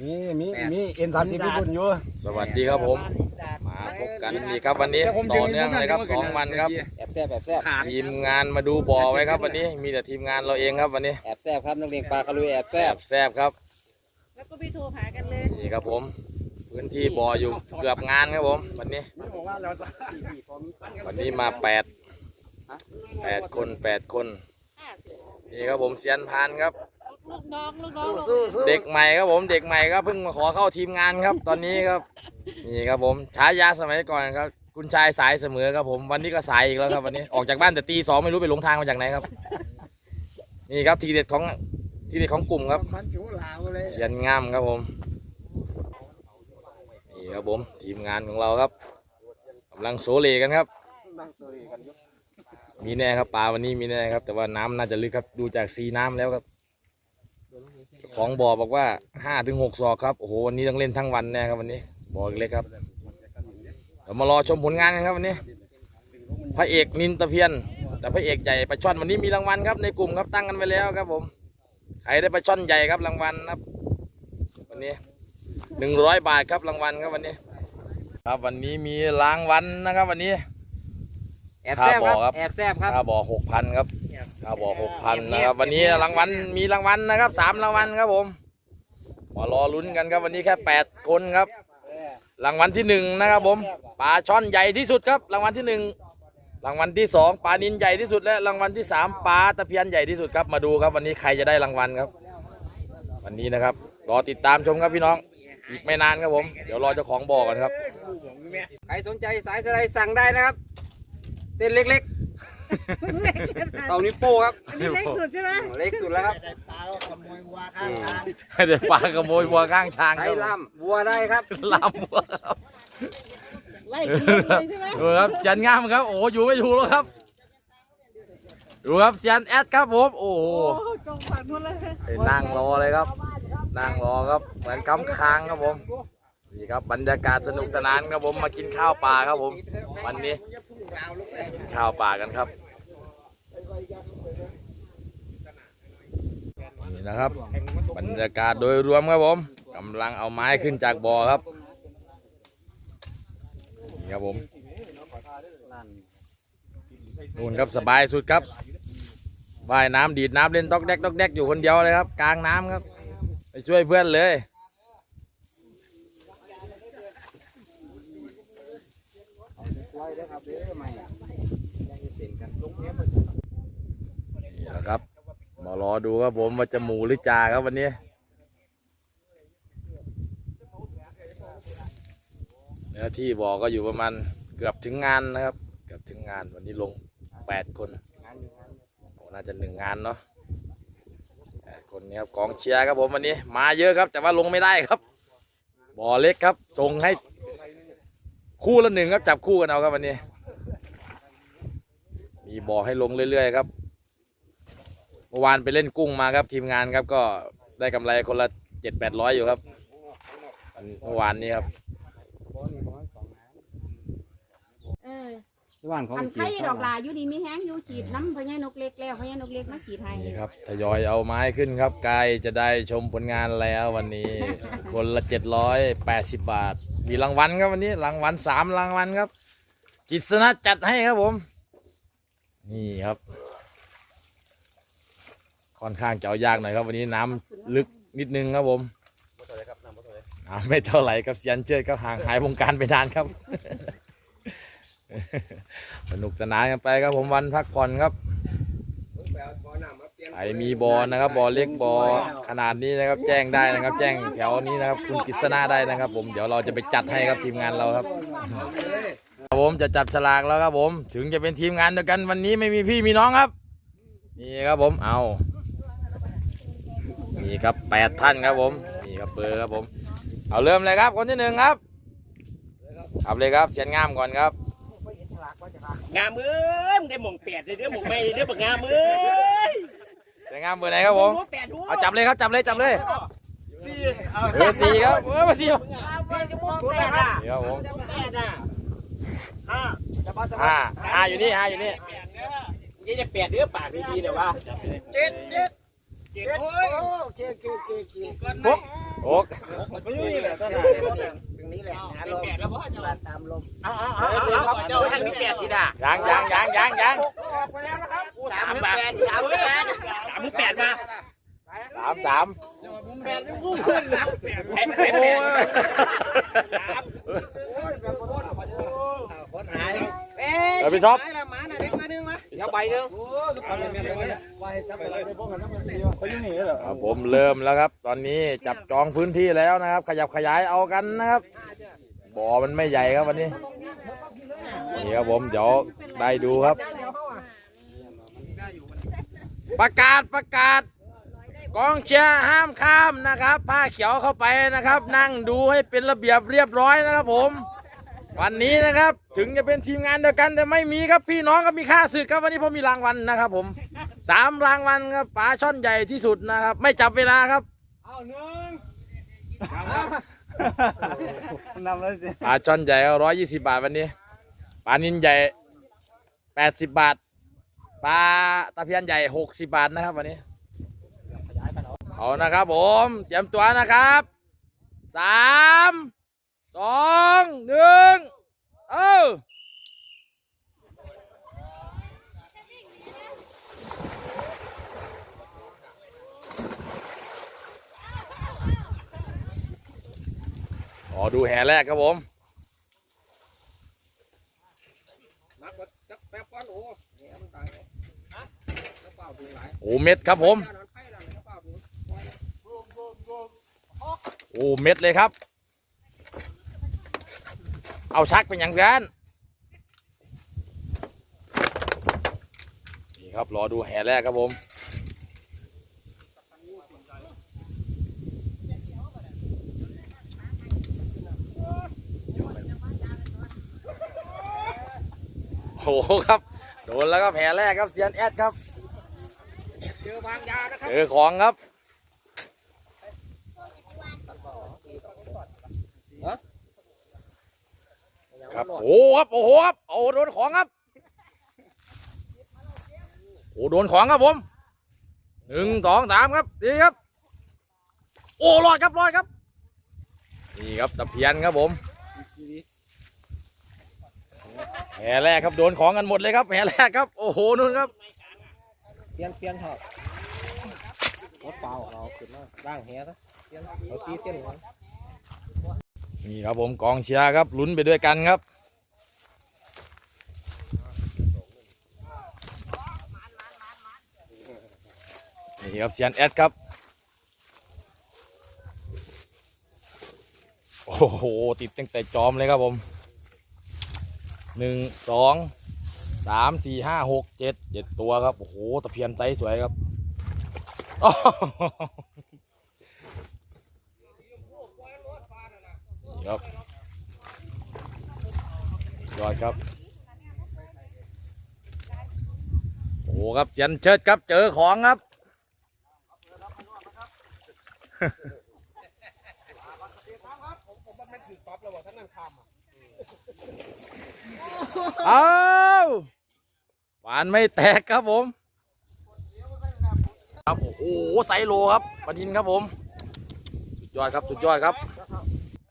มีมีมีเอ็นสามสิบญี่ปุ่นอยู่สวัสดีครับผม มาพบกันอีกครับวันนี้ต่อเนื่องเลยครับสองวันครับแอบแซบแอบแซบทีมงานมาดูบ่อไว้ครับ วันนี้มีแต่ทีมงานเราเองครับวันนี้แอบแซบครับนักเรียนปลาคารุยแอบแซแซ่บบแซ่บครับ แล้วก็ไปโทรหากันเลยนี่ครับผมพื้นที่บ่ออยู่เกือบงานครับผม วันนี้บอกว่าเราวันนี้มาแปดแปดคนแปดคนนี่ครับผมเซียนพานครับ ลูกน้องลูกน้องสู้สู้เด็กใหม่ครับผมเด็กใหม่ครับเพิ่งมาขอเข้าทีมงานครับ ตอนนี้ครับ นี่ครับผมฉายาสมัยก่อนครับคุณชายสายเสมอครับผมวันนี้ก็สายอีกแล้วครับวันนี้ออกจากบ้านแต่ตีสองไม่รู้ไปหลงทางมาจากไหนครับ นี่ครับทีเด็ดของทีเด็ดของกลุ่มครับมันชูลาวเลยเสียนงามครับผมนี่ครับผมทีมงานของเราครับกำลังโซเลกันครับมีแน่ครับปลาวันนี้มีแน่ครับ แต่ว่าน้ำน่าจะลึกครับดูจากสีน้ำแล้วครับเจ้า ของบ่อบอกว่าห้าถึงหกศอกครับโอ้โหวันนี้ต้องเล่นทั้งวันแน่ครับวันนี้บ่อเล็กครับเดี๋ยวมารอชมผลงานกันครับวันนี้ พระเอกนินตะเพียน แต่พระเอกใหญ่ปลาช่อนวันนี้มีรางวัลครับในกลุ่มครับตั้งกันไว้แล้วครับผมใครได้ปลาช่อนใหญ่ครับรางวัลครับ วันนี้หนึ่งร้อยบาทครับรางวัลครับวันนี้ ครับวันนี้มีรางวัลนะครับวันนี้แอบแซบคครัรับบบอกครับแอบแซบครับค่าบ่อหกพันครับ ค่าบ่อหกพันนะครับ วันนี้รางวัลมีรางวัลนะครับสามรางวัลครับผมมารอลุ้นกันครับวันนี้แค่แปดคนครับ รางวัลที่หนึ่งนะครับผมปลาช่อนใหญ่ที่สุดครับ รางวัลที่หนึ่งรางวัลที่สองปลานินใหญ่ที่สุดและรางวัลที่สามปลาตะเพียนใหญ่ที่สุดครับมาดูครับ วันนี้ใครจะได้รางวัลครับ วันนี้นะครับรอติดตามชมครับพี่น้องอีกไม่นานครับผม เดี๋ยวรอเจ้าของบ่อกันครับ ใครสนใจสายสไลด์สั่งได้นะครับ เส้นเล็กๆ เต่านิ้วโป้ครับอันนี้เล็กสุดใช่ไหมเล็กสุดแล้วครับให้ได้ปลาขโมยวัวข้างทางใช้ครับล่ำวัวได้ครับลำวัวครับไล่กินเลยใช่ไหมดูครับเซียนงามครับ โอ้โหอยู่ไม่ถูกแล้วครับ ดูครับเซียนแอดครับผมโอ้โหโอ้จงฝันหมดเลยไปนั่งรอเลยครับ นั่งรอครับ เหมือนคำค้างครับผม นี่ครับบรรยากาศสนุกสนานครับผมมากินข้าวปลาครับผม วันนี้กินข้าวปลากันครับ นี่นะครับ บรรยากาศโดยรวมครับผมกำลังเอาไม้ขึ้นจากบ่อครับนี่ครับผมนู่นครับสบายสุดครับว่ายน้ำดีดน้ำเล่นต๊อกแดกต๊อกแดกอยู่คนเดียวเลยครับ กลางน้ำครับ ไปช่วยเพื่อนเลย นี่แหละครับ มารอดูครับผมว่าจะหมูหรือจ่าครับวันนี้ เนื้อที่บอกก็อยู่ประมาณเกือบถึงงานนะครับ เกือบถึงงานวันนี้ลงแปดคนโอ้น่าจะหนึ่งงานเนาะแปดคนนี้ครับกองเชียร์ครับผมวันนี้ มาเยอะครับ แต่ว่าลงไม่ได้ครับ บ่อเล็กครับส่งให้คู่ละหนึ่งครับจับคู่กันเอาครับวันนี้ มีบ่อให้ลงเรื่อยๆครับ มื่อวานไปเล่นกุ้งมาครับทีมงานครับก็ได้กำไรคนละเจ็ดแปดร้อยอยู่ครับวันเมื่อวานนี้ครับเออที่บ้านเขาอันไข่ดอกลาอยู่นี่มีแห้งอยู่ขีดน้ำพญานกเล็กแล้วพญานกเล็กมาขีดให้นี่ครับทยอยเอาไม้ขึ้นครับใกล้จะได้ชมผลงานแล้ววันนี้ คนละเจ็ดร้อยแปดสิบบาท มีรางวัลครับวันนี้รางวัลสามรางวัลครับ กิษณะจัดให้ครับผม นี่ครับ ค่อนข้างจะเอายากหน่อยครับ วันนี้น้ำลึกนิดนึงครับผมน้ำไม่เท่าไหร่ครับเซียนเจิดก็ห่างหายวงการไปนานครับ สนุกสนานกันไปครับผมวันพักผ่อนครับ ใครมีบอลนะครับบอลเล็กบอลขนาดนี้นะครับ แจ้งได้นะครับ แจ้งแถวนี้นะครับ คุณกฤษณะได้นะครับ ผมเดี๋ยวเราจะไปจัดให้ครับทีมงานเราครับครับผมจะจับฉลากแล้วครับผม ถึงจะเป็นทีมงานเดียวกันวันนี้ไม่มีพี่มีน้องครับ นี่ครับผมเอา นี่ครับแปดท่านครับผมนี่ครับเบอร์ครับผม เอาเริ่มเลยครับคนที่หนึ่งครับครับเลยครับเสียนงามก่อนครับงามเอ้ยมึงได้หมองแปดเลยเด้อหมองไม่เด้อบักงามเอ้ยเสียนงามเบอร์ไหนครับผมหัวแปดหัวเอาจับเลยครับจับเลยจับเลยสี่เอาเบอร์สี่ครับเบอร์สี่หัวแปดอะนี่ครับผมแปดอะห้าห้าห้าอยู่นี่ห้าอยู่นี่ยี่จะแปดเด้อปากดีๆเนี่ยวะเจ็ดเจ็ดเจ็ด โอ้ยหกมันอยู่นี่แหละต้นตน่ะรงนี้แหละหาลมตามลมเอาเอาเอาเอาเจ้าท่านมีแปดทีด่ายังยังยังยังยังสามแปดสามแปดสามแปดมาสามสามแปดแปดโอ้ยคนหายเอาพี่ท็อปหมาหน่อยเด็กมาหนึ่งมา เดี๋ยวไปเด้ว้จับอะไรไปพวกกันน้ำมันตีวะเขาอยู่นี่เหรอครับผมเริ่มแล้วครับ ตอนนี้จับจองพื้นที่แล้วนะครับ ขยับขยายเอากันนะครับบ่อมันไม่ใหญ่ครับวันนี้นี่ครับผมเดี๋ยวได้ดูครับ ประกาศประกาศ กองเชียร์ห้ามข้ามนะครับ ผ้าเขียวเข้าไปนะครับ นั่งดูให้เป็นระเบียบเรียบร้อยนะครับผม วันนี้นะครับถึงจะเป็นทีมงานเดียวกันแต่ไม่มีครับพี่น้องก็มีค่าศึกครับวันนี้ผมมีรางวัลนะครับ ผมสามรางวัลครับปลาช่อนใหญ่ที่สุดนะครับ ไม่จับเวลาครับเอาหนึ่งนำเลยสิปลาช่อนใหญ่ร้อยยี่สิบาทวันนี้ปลานินใหญ่แปดสิบบาทปลาตะเพียนใหญ่หกสิบาทนะครับ วันนี้เอานะครับผมเตรียมตัวนะครับสาม สองหนึ่งเอ้าขอดูแห่แรกครับผมนักวัดจับแป๊บก้อนโอ้เนี่ยมันตายเลยฮะกระเป๋าดูหลายโอ้เม็ดครับผม โอ้เม็ดเลยครับ เอาชักเป็นอย่างนั้นนี่ครับรอดูแห่แรกครับผมโอ้โหครับ โดนแล้วครับแห่แรกครับเซียนแอดครับเจอวางยานะครับเจอของครับ ครับ โอ้โหครับ โอ้โหครับ โอ้โดนของครับ โอ้โดนของครับผมหนึ่งสองสามครับ ดีครับ โอ้รอดครับรอดครับ นี่ครับตะเพียนครับผมแหแรกครับโดนของกันหมดเลยครับแหแรกครับ โอ้โหนู่นครับเปลี่ยนเปลี่ยนเถอะรถเปล่าเราขึ้นมาร่างแหซะเปลี่ยนเราตีเส้นก่อน นี่ครับผมกองเชียร์ครับลุ้นไปด้วยกันครับนี่ครับเซียนแอดครับ โอ้โห ติดตั้งแต่จอมเลยครับผมหนึ่งสองสามสี่ห้าหกเจ็ดเจ็ดตัวครับ โอ้โห ตะเพียนไซส์สวยครับ โอ้โหนี่ ครับยอดครับ โอ้โหครับเจนเชิดครับเจอของครับเอาหวานไม่แตกครับผม ครับโอ้โหไซโลครับปลาดินครับผม สุดยอดครับ สุดยอดครับ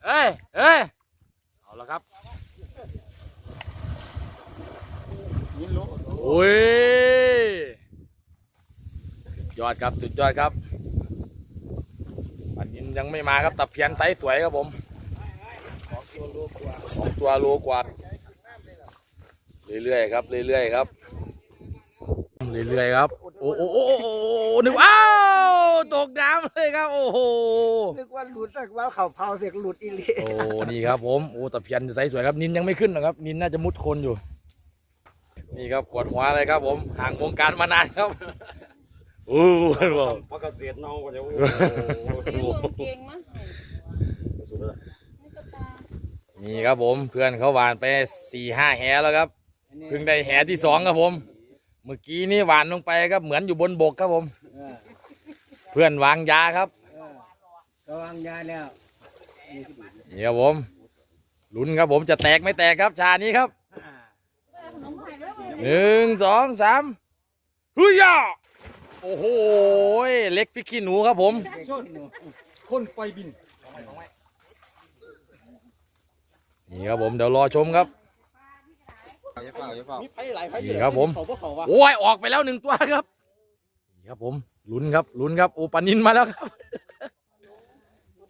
เอ้ยเอ้ยเอาละครับโอ้ยยอดครับสุดยอดครับปลาดินยังไม่มาครับตะเพียนไซส์สวยครับผมสองตัวโลกว่าเรื่อยๆครับเรื่อยๆครับเรื่อยๆครับ โอ้โอ้โอ้โอ้นึกว่าอ้า เลยครับ โอ้โหนึกว่าหลุดว่าเข่าเผาเสียงหลุดอีหลีโอ้นี่ครับผมโอ้ตะเพียนไซส์สวยครับ นินยังไม่ขึ้นนะครับ นินน่าจะมุดโคนอยู่ นี่ครับปวดหัวเลยครับ ผมห่างวงการมานานครับโอ้โหบอกพอเกษตรเนาก็จะโอ้เลี้ยงลงเก่งมั้งสุดแล้วนี่ก็ตานี่ครับผมเพื่อนเขาหวานไปสี่ห้าแหแล้วครับเพิ่งได้แหที่สองครับผม เมื่อกี้นี่หวานลงไปครับเหมือนอยู่บนบกครับผมเพื่อนวางยาครับระวังยาแล้วนี่ครับผมลุ้นครับผมจะแตกไม่แตกครับชานี้ครับขนมไข่แล้วหนึ่งสองสามเฮ้ยอะโอ้โหเล็กพริกขี้หนูครับผมคนไปบินนี่ครับผมเดี๋ยวรอชมครับอย่าเฝ้าอย่าเฝ้ามีไผ่หลายไผ่นี่ครับผมเขาบ่เขาวะโอ้ยออกไปแล้วหนึ่งตัวครับนี่ครับผม ลุ้นครับลุ้นครับโอปานินมาแล้วครับ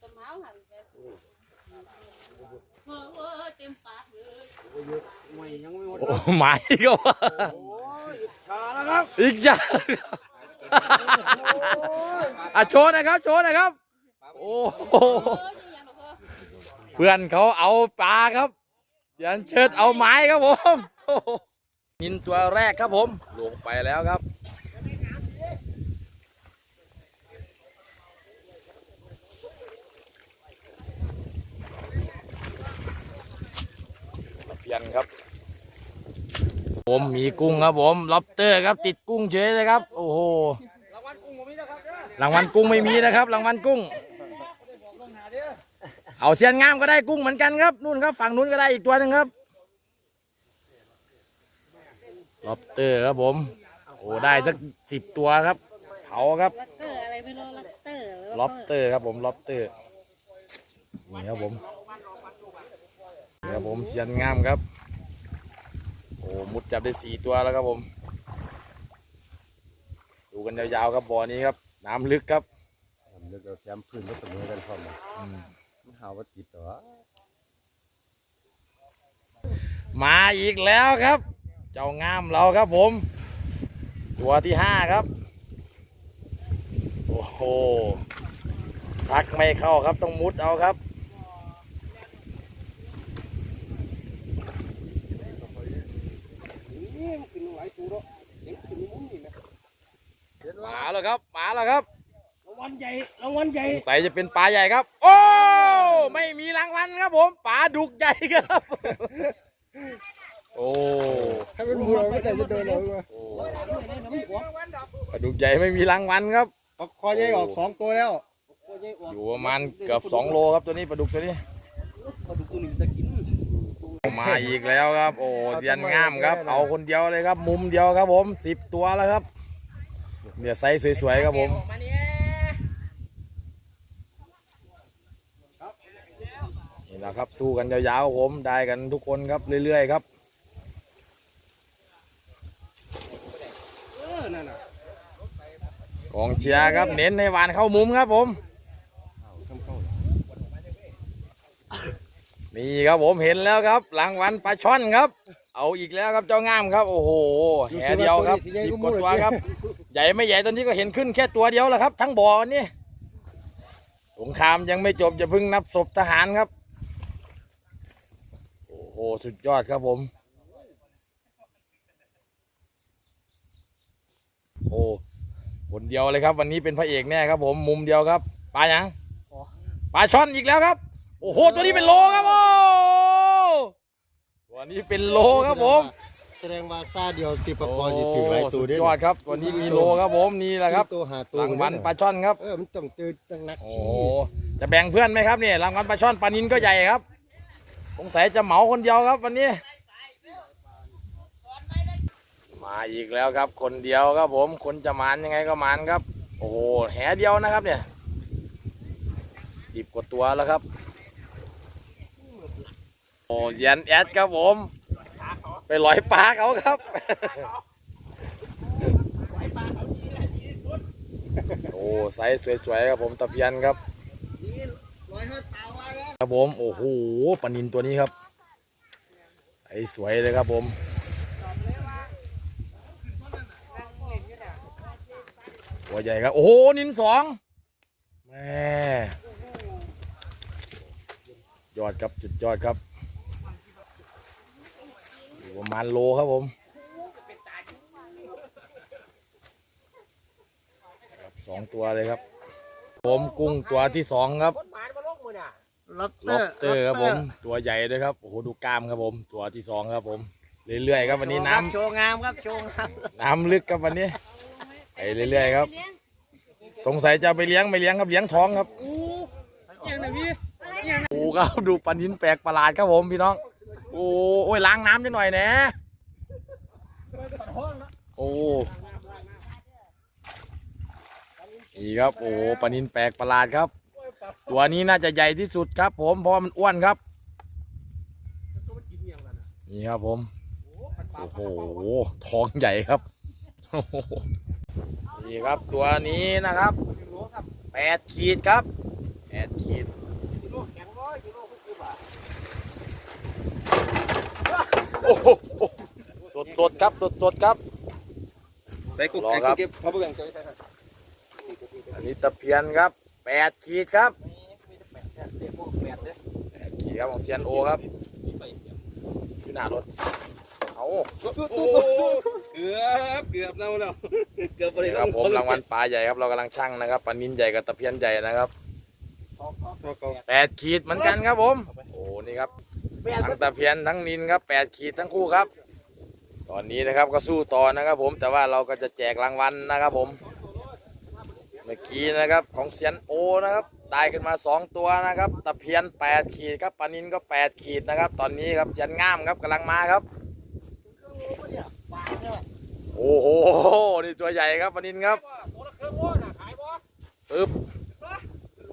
ต้นไม้ไปเออเออเต็มปากเลยไม่ยังไม่หมดโอ้หมายก็ว่าโอ้ยชาแล้วครับอีกอย่างอะโชว์หนะครับโชว์หนะครับ โอ้โหเออยังยังหรอกเออเพื่อนเขาเอาปลาครับยันเชิดเอาไม้ครับผมโอ้โหยินตัวแรกครับผมลงไปแล้วครับ ยนครับผมมีกุ้งครับผมล็อบเตอร์ครับติดกุ้งเฉยเลยครับ โอ้โหรางวัลกุ้งผมมีนะครับเด้อรางวัลกุ้งไม่มีนะครับรางวัลกุ้งลงหาเด้อเอาเสียนงามก็ได้กุ้งเหมือนกันครับนู่นครับฝั่งนู้นก็ได้อีกตัวหนึ่งครับล็อบเตอร์ครับผม โอ้ได้สักสิบตัวครับเผาครับลักเตอร์อะไรไม่รู้ลักเตอร์ล็อบเตอร์ครับผมล็อบเตอร์นี่ครับผมนี่ ครับผมเสียนงามครับ โอ้มุดจับได้สี่ตัวแล้วครับผม ดูกันยาวๆครับบ่อนี้ครับ น้ำลึกครับผมเลือกเอาแถมพื้นก็เสมอกันพร้อมนะอืมมันหาว่าติดต่อมาอีกแล้วครับ เจ้างามเราครับผม ตัวที่ห้าครับ โอ้โหชักไม่เข้าครับต้องมุดเอาครับ นี่มัน ขึ้นหลายตัวแล้วเด็กขึ้นมุ้งนี่นะมาแล้วครับมาแล้วครับรางวัลใหญ่รางวัลใหญ่สงสัยจะเป็นปลาใหญ่ครับ โอ้ไม่มีรางวัลครับผมปลาดุกใหญ่ครับ โอ้ถ้าเป็นหมูเราไม่ได้จะเดินเลยว่ะโอ้ปลาดุกใหญ่ไม่มีรางวัลครับเอาคอใหญ่ออกสองตัวแล้วอยู่ประมาณเกือบสองโลครับตัวนี้ปลาดุกตัวนี้ปลาดุกตัวนี้มันจะกิน มาอีกแล้วครับ โอ้เรียนงามครับ เอาคนเดียวเลยครับ มุมเดียวครับผมสิบตัวแล้วครับเนี่ยไซส์สวยๆครับผมมาเนี่ยนี่นะครับสู้กันยาวๆครับผมได้กันทุกคนครับเรื่อยๆครับเออนั่นน่ะกองเชียร์ครับเน้นให้หวานเข้ามุมครับผม นี่ครับผมเห็นแล้วครับรางวัลปลาช่อนครับ เอาอีกแล้วครับเจ้างามครับ โอ้โหแหเดียวครับสิบกว่าตัวครับ ใหญ่ไม่ใหญ่ตอนนี้ก็เห็นขึ้นแค่ตัวเดียวแล้วครับ ทั้งบ่อนี่สงครามยังไม่จบอย่าเพิ่งนับศพทหารครับ โอ้โหสุดยอดครับผม โอ้คนเดียวเลยครับ วันนี้เป็นพระเอกแน่ครับผมมุมเดียวครับปลาหยังปลาช่อนอีกแล้วครับโอ้โหตัวนี้เป็นโลครับโอ้ตัวนี้เป็นโลครับผมแสดงว่าซาเดียวตีปะโอ้กอนอยู่ถึงหลายตัสุวดเด้ยอดครับวันนี้มีโลครับผมนี่แหละครับตัวหาตัวรางวัลปลาช่อนครับเออมันต้องเจอตั้งนักโอ้ชี้จะแบ่งเพื่อนไหมครับเนี่ยรางวัลปลาช่อนปลานินก็ใหญ่ครับสงสัยจะเหมาคนเดียวครับ วันนี้ มาอีกแล้วครับคนเดียวครับผม คนจะหมานยังไงก็หมานครับ โอ้โหแหเดียวนะครับเนี่ยสิบกว่าตัวแล้วครับ โอ้เซียนแอดครับผม ไปลอยปลาเขาครับโอ้ไซส์สวยๆครับผมตะเพียนครับครับผมโอ้โหปลานินตัวนี้ครับไอ้สวยเลยครับผมตัวใหญ่ครับ โอ้โหนินสองแม่ยอดครับจุดยอดครับ ประมาณโลครับผมครับสองตัวเลยครับ ผมกุ้งตัวที่สองครับคนหมานมาลงมือน่ะล็อบล็อบเตอร์ครับผม ตัวใหญ่เลยครับโอ้โหดูกล้ามครับผม ตัวที่สองครับผม เรื่อยๆครับวันนี้น้ำโชว์งามครับโชว์งามน้ำลึกครับวันนี้ไปเรื่อยๆครับ สงสัยจะเอาไปเลี้ยงไม่เลี้ยงครับเลี้ยงท้องครับยังไงพี่โอ้ครับดูปลานินแปลกประหลาดครับผมพี่น้อง โอ้ยล้างน้ำนิดหน่อยนะโอ้นี่ครับ โอ้ปลานินแปลกประหลาดครับ ตัวนี้น่าจะใหญ่ที่สุดครับ ผมเพราะมันอ้วนครับ นี่ครับผม โอ้โหท้องใหญ่ครับนี่ครับตัวนี้นะครับแปดขีดครับแปดขีด โอ้โหสดสดๆครับสดสดๆครับ ใส่กุ๊กรอไอ้ครักุ๊บ กเก็บเขาเบิ่งเจอใส่ครับอันนี้ตะเพียนครับแปดขีดครับเด็กพวกแปดเด้แปดขีดครับของเซียนโอครับอยู่หน้ารถเอาโอ้เกือบเกือบเน่าแล้วเกือบไปนี่ครับผมรางวัลปลาใหญ่ครับเรากำลังชั่งนะครับปลานินใหญ่กับตะเพียนใหญ่นะครับ แปดขีดเหมือนกันครับผม โอ้ นี่ครับ ทั้งตะเพียนทั้งนินครับแปดขีดทั้งคู่ครับ ตอนนี้นะครับก็สู้ต่อนะครับผมแต่ว่าเราก็จะแจกรางวัลนะครับผม เมื่อกี้นะครับของเซียนโอนะครับได้ขึ้นมาสองตัวนะครับ ตะเพียนแปดขีดครับปานินก็แปดขีดนะครับ ตอนนี้ครับเซียนง่ามครับกำลังมาครับ โอ้โหนี่ตัวใหญ่ครับปานินครับปึ๊บ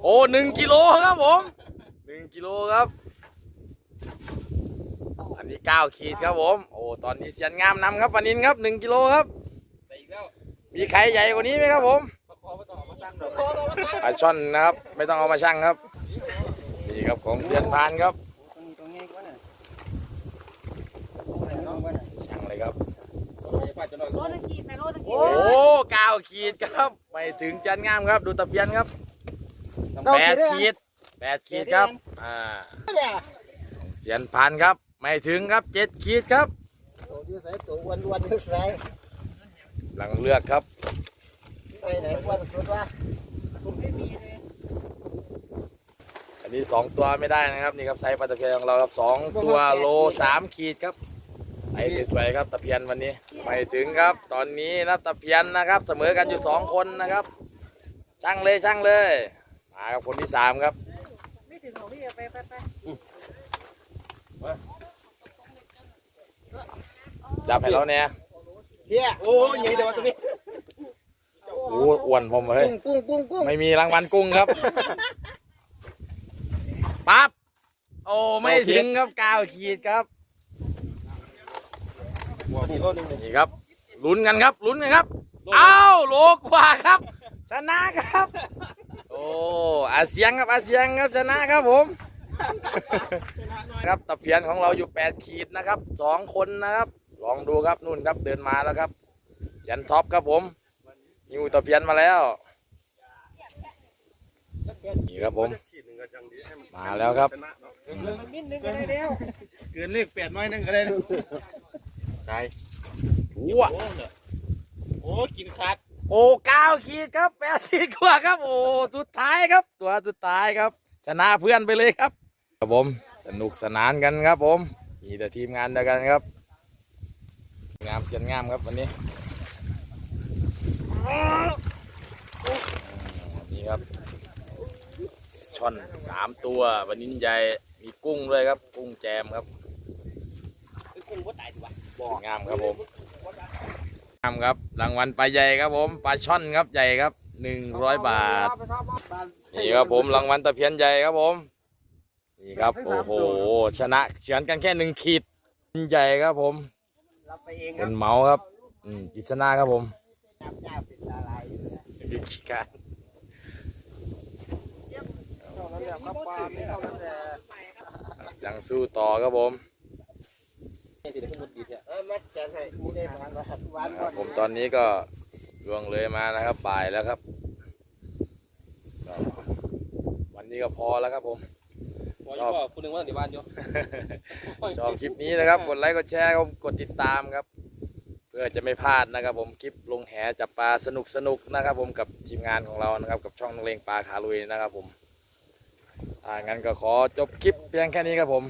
โอ้หนึ่งกิโลครับผมหนึ่งกิโลครับ อันนี้เก้าขีดครับผม โอ้ ตอนนี้เสียนงามนำครับปลานินครับหนึ่งกิโลครับใส่อีกแล้วมีใครใหญ่กว่านี้ไหมครับผมคอไม่ต้องเอามาตั้งดอกปลาช่อนนะครับ ไม่ต้องเอามาชั่งครับ นี่ครับของเสียนพานครับ ตรงนี้ก็น่ะชั่งเลยครับป้าจะนอนโลละขีดไปโลละขีโอ้ดเก้าขีดครับ ไม่ถึงจันงามครับ ดูตะเพียนครับแปดขีดแปดขีดครับ อ่าของเสียนพานครับ ไม่ถึงครับเจ็ดขีดครับตัวที่ใส่ตัวอ้วนอ้วนที่ใส่หลังเลือกครับไปไหนอ้วนสุดวะอันนี้สองตัวไม่ได้นะครับนี่ครับไซส์ปลาตะเพียนของเราครับสองตัวโลสามขีดครับไซส์สวยๆครับตะเพียนวันนี้ไม่ถึงครับ ตอนนี้นะตะเพียนนะครับ เสมอกันอยู่สองคนนะครับช่างเลยช่างเลยมาครับคนที่สามครับไม่ถึงของพี่ไปไปไป จับให้เราเนี่ยเฮียโอ้ยใหญ่เดี๋ยวตัวนี้โอ้อ้วนผมเลยกุ้งกุ้งกุ้งกุ้งไม่มีรางวัลกุ้งครับปั๊บโอ้ไม่ถึงครับเก้าขีดครับนี่โลนึงนี่ครับลุ้นกันครับลุ้นกันครับอ้าวโลกว่าครับ ชนะครับ โอ้อาเซียงครับอาเซียงครับชนะครับผมครับตะเพียนของเราอยู่ 8 ขีดนะครับสองคนนะครับ ลองดูครับนู่นครับเดินมาแล้วครับเสียนท็อปครับผมนิวตะเพียนมาแล้วนี่ครับผม มาแล้วครับเกินเลขแปดน้อยนึงก็ได้นะใช่ว้าโอ้กินขาดโอ้เก้าขีดครับแปดขีดกว่าครับ โอ้สุดท้ายครับ ตัวสุดท้ายครับ ชนะเพื่อนไปเลยครับ ครับผม สนุกสนานกันครับผม มีแต่ทีมงานเดียวกันครับ งามเชียนงามครับวันนี้อืมนี่ครับช่อนสามตัว วันนี้ใหญ่มีกุ้งด้วยครับ กุ้งแจมครับกุ้งก็ตายดีกว่างามครับผมงามครับรางวัลปลาใหญ่ครับผมปลาช่อนครับใหญ่ครับหนึ่งร้อยบาทนี่ครับผมรางวัลตะเพียนใหญ่ครับผมนี่ครับโอ้โหชนะเฉือนกันแค่หนึ่งขีดใหญ่ครับผม รับไปเองคเป็รับนเมาครับ อืมกิษณาครับผมจับจับเป็นอะไรวิธีการครับปลาไม่เอาแต่ยังสู้ต่อครับผมนี่ติดขึ้นบนดีเนี่ยเออมาแจกให้มีได้ประมาณว่าหวานครับผมตอนนี้ก็ล่วงเลยมานะครับบ่ายแล้วครับก็วันนี้ก็พอแล้วครับผม พออยู่ก็คุณนึงว่าที่บ้านอยู่ชอบคลิปนี้นะครับ กดไลค์ กดแชร์ครับกดติดตามครับ เพื่อจะไม่พลาดนะครับผมคลิปลงแหจับปลาสนุกสนุกๆนะครับผมกับทีมงานของเรานะครับ กับช่องนักเลงปลาขาลุยนะครับผมถ้างั้นก็ขอจบคลิปเพียงแค่นี้ครับผม